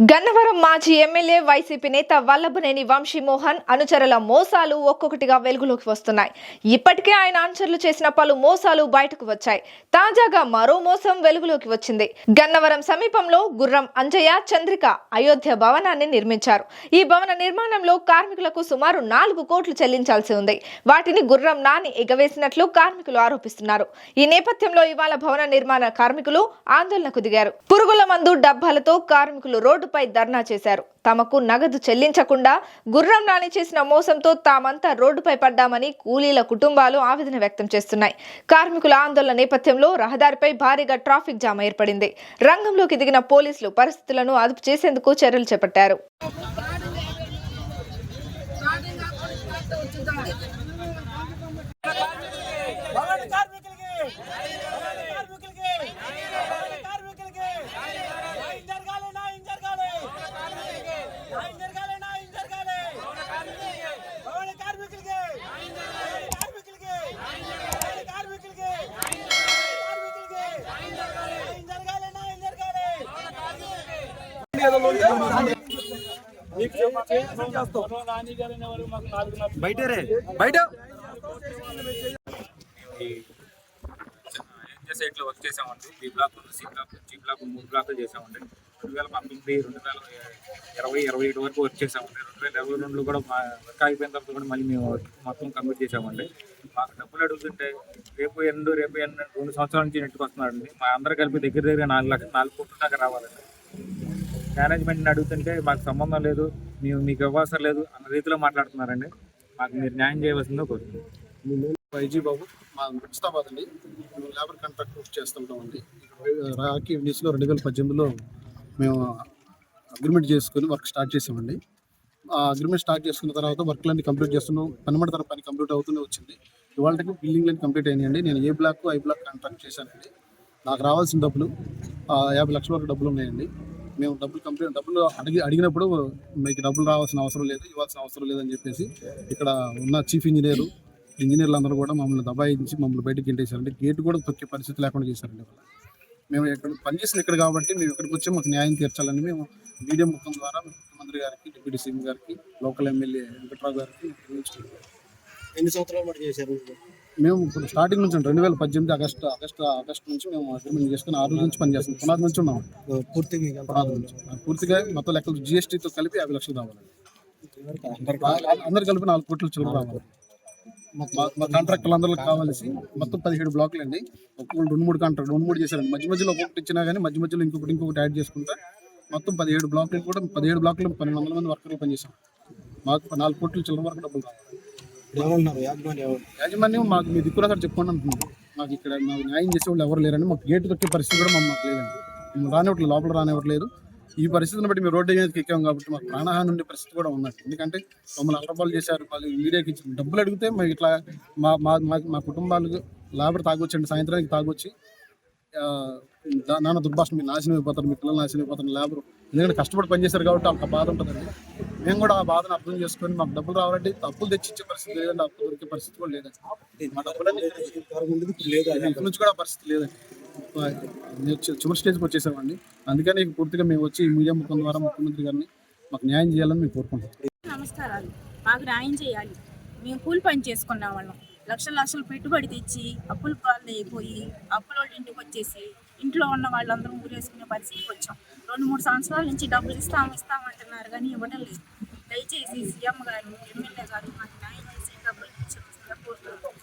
గన్నవరం మాజీ MLA YCP నేత వల్లభనేని వంశీమోహన్ అనుచరుల మోసాలు ఒక్కొక్కటిగా వెలుగులోకి వస్తున్నాయి. ఇప్పటికే ఆయన అనుచరులు చేసిన పలు మోసాలు బయటకు వచ్చాయి. తాజాగా మరో మోసం వెలుగులోకి వచ్చింది. గన్నవరం సమీపంలో గుర్రం అంజయ్య చంద్రిక అయోధ్య భవనాన్ని నిర్మించారు. ఈ భవన నిర్మాణంలో కార్మికులకు సుమారు నాలుగు కోట్లు చెల్లించాల్సి ఉంది. వాటిని గుర్రం నాని ఎగవేసినట్లు కార్మికులు ఆరోపిస్తున్నారు. ఈ నేపథ్యంలో ఇవాళ భవన నిర్మాణ కార్మికులు ఆందోళనకు దిగారు. పురుగుల మందు డబ్బాలతో కార్మికులు రోడ్డు రోడ్డుపై ధర్నా చేశారు. తమకు నగదు చెల్లించకుండా గుర్రం నాని చేసిన మోసంతో తామంతా రోడ్డుపై పడ్డామని కూలీల కుటుంబాలు ఆవేదన వ్యక్తం చేస్తున్నాయి. కార్మికుల ఆందోళన నేపథ్యంలో రహదారిపై భారీగా ట్రాఫిక్ జామ్ ఏర్పడింది. రంగంలోకి దిగిన పోలీసులు పరిస్థితులను అదుపు చేసేందుకు చర్యలు చేపట్టారు భవన కార్మికులకి భవన కార్మికులకి భవన కార్మికులకి న్యాయం జరగాలి న్యాయం జరగాలి న్యాయం జరగాలి న్యాయం జరగాలి భవన కార్మికులకి భవన కార్మికులకి భవన కార్మికులకి కార్మికులకి న్యాయం జరగాలి న్యాయం జరగాలి బయటరే బయట రే బయట సైట్లో వర్క్ చేసామండి B block C block G block మూడు బ్లాక్లు చేసామండి రెండు వేల పంతొమ్మిది రెండు వేల ఇరవై ఇరవై ఏడు వరకు వర్క్ చేసామండి రెండు వేల ఇరవై రెండులో కూడా వర్క్ అయిపోయిన తర్వాత కూడా మళ్ళీ మేము మొత్తం కంప్లీట్ చేసామండి మాకు డబ్బులు అడుగుతుంటే రేపు ఎండు రేపు ఎండు రెండు సంవత్సరాల నుంచి నెట్టుకు మా అందరూ కలిపి దగ్గర దగ్గర నాలుగు లక్ష నాలుగు కోట్ల దాకా రావాలండి. మేనేజ్మెంట్ని అడుగుతుంటే మాకు సంబంధం లేదు మేము మీకు ఇవ్వాల్సిన లేదు అన్న రీతిలో మాట్లాడుతున్నారండి. మాకు మీరు న్యాయం చేయవలసిందో కోరుతున్నాం. వైజీ బాబు. మా ముస్తాబాద్ అండి. మేము లేబర్ కాంట్రాక్ట్ వర్క్ చేస్తుంటామండి రాకీ న్యూస్లో రెండు వేల పద్దెనిమిదిలో మేము అగ్రిమెంట్ చేసుకుని వర్క్ స్టార్ట్ చేసామండి. ఆ అగ్రిమెంట్ స్టార్ట్ చేసుకున్న తర్వాత వర్క్లన్నీ కంప్లీట్ చేస్తున్నాం. పనిమడి తర పని కంప్లీట్ అవుతూనే వచ్చింది. ఇవాళకి బిల్డింగ్లన్నీ లైన్ కంప్లీట్ అయినాయండి. నేను A block I block contract చేశానండి. నాకు రావాల్సిన డబ్బులు యాభై లక్షల వరకు డబ్బులు ఉన్నాయండి. మేము డబ్బులు కంప్లీట్ డబ్బులు అడిగి అడిగినప్పుడు మీకు డబ్బులు రావాల్సిన అవసరం లేదు ఇవ్వాల్సిన అవసరం లేదని చెప్పేసి ఇక్కడ ఉన్న చీఫ్ ఇంజనీరు ఇంజనీర్లు అందరూ కూడా మమ్మల్ని దబాయించి మమ్మల్ని బయటకు ఇంటేశారండి గేట్ కూడా తొక్కే పరిస్థితి లేకుండా చేశారండి. ఇవాళ. మేము ఇక్కడ పనిచేసిన ఇక్కడ కాబట్టి మేము ఇక్కడికి వచ్చి మాకు న్యాయం తీర్చాలని మేము మీడియా ముఖం ద్వారా ముఖ్యమంత్రి గారికి డిప్యూటీ సీఎం గారికి లోకల్ ఎమ్మెల్యే వెంకట్రావు గారికి ఎన్ని సంవత్సరాలు పడి చేశారు? మేము ఇప్పుడు స్టార్టింగ్ నుంచి రెండు వేల పద్దెనిమిది ఆగస్టు ఆగస్టు ఆగస్టు నుంచి మేము అగ్రిమెంట్ చేసుకుని ఆ రోజు నుంచి పనిచేస్తున్నాం. పునాది నుంచి ఉన్నాం. పూర్తిగా పునాది నుంచి. పూర్తిగా మొత్తం లెక్కలు జిఎస్టీతో కలిపి యాభై లక్షలు రావాలండి అందరు కలిపి నాలుగు కోట్ల చిల్లర రావాలి. మా కాంట్రాక్టర్లు అందరూ కావాల్సి మొత్తం పదిహేడు బ్లాకులు అండి. ఒక్కొక్కరు రెండు మూడు కాంట్రాక్ట్ రెండు మూడు చేశారండి. మధ్య మధ్యలో ఒక్కొక్కటి ఇచ్చినా కానీ మధ్య మధ్యలో ఇంకొకటి ఇంకొకటి యాడ్ చేసుకుంటా మొత్తం పదిహేడు బ్లాకులు కూడా పదిహేడు బ్లాకులు పన్నెండు వందల మంది వర్కర్లు పనిచేశాం. మాకు నాలుగు కోట్ల చిల్లర వరకు డబ్బులు రావాలి. యాజమాన్యం యాజమాన్యం మాకు మీ దిక్కున అక్కడ చెప్పుకోండి అంటున్నాం మాకు ఇక్కడ మాకు న్యాయం చేసే వాళ్ళు ఎవరు లేరండి మాకు గేటు దొక్కే పరిస్థితి కూడా మాకు లేదండి. మేము రానివ్వట్లేదు లోపల రానివ్వట్లేదు. ఈ పరిస్థితిని బట్టి మేము రోడ్డు మీదకి ఎక్కాం కాబట్టి మాకు ప్రాణహాని ఉండే పరిస్థితి కూడా ఉన్నది. ఎందుకంటే మమ్మల్ని అలరపాలు చేశారు వాళ్ళు మీడియాకి డబ్బులు అడిగితే మేము ఇట్లా మా మా మా- మా కుటుంబాలకు లాభర్ తాగొచ్చండి సాయంత్రానికి తాగొచ్చి నాన్న దుర్భాషణ మీరు నాశనం అయిపోతారు మీ పిల్లలు నాశనం అయిపోతారు లేబర్. ఎందుకంటే కష్టపడి పనిచేశారు కాబట్టి ఒక బాధ ఉంటుందండి. మేము కూడా ఆ బాధను అర్థం చేసుకొని మాకు డబ్బులు రావాలంటే అప్పులు తెచ్చిచ్చే పరిస్థితి లేదండి. అప్పులు దొరికే పరిస్థితి కూడా లేదండి. మా డబ్బులన్నీ ఇక్కడి నుంచి కూడా పరిస్థితి లేదండి. చివరి స్టేజ్కి వచ్చేసామండి. అందుకని ఇక పూర్తిగా మేము వచ్చి మీడియా ముఖం ద్వారా ముఖ్యమంత్రి గారిని మాకు న్యాయం చేయాలని మేము కోరుకుంటున్నాం. నమస్కారాలు. మాకు న్యాయం చేయాలి. మేము కూలి పని చేసుకున్న వాళ్ళం. లక్షల లక్షలు పెట్టుబడి తెచ్చి అప్పుల పాలు అయిపోయి అప్పుల వాళ్ళ ఇంటికి వచ్చేసి ఇంట్లో ఉన్న వాళ్ళందరూ ఊరేసుకునే పరిస్థితికి వచ్చాం. రెండు మూడు సంవత్సరాల నుంచి డబ్బులు ఇస్తాం ఇస్తాం అంటున్నారు కానీ ఇవ్వడం లేదు. దయచేసి సీఎం గారు ఎమ్మెల్యే గారు మాకు న్యాయం చేసేటప్పుడు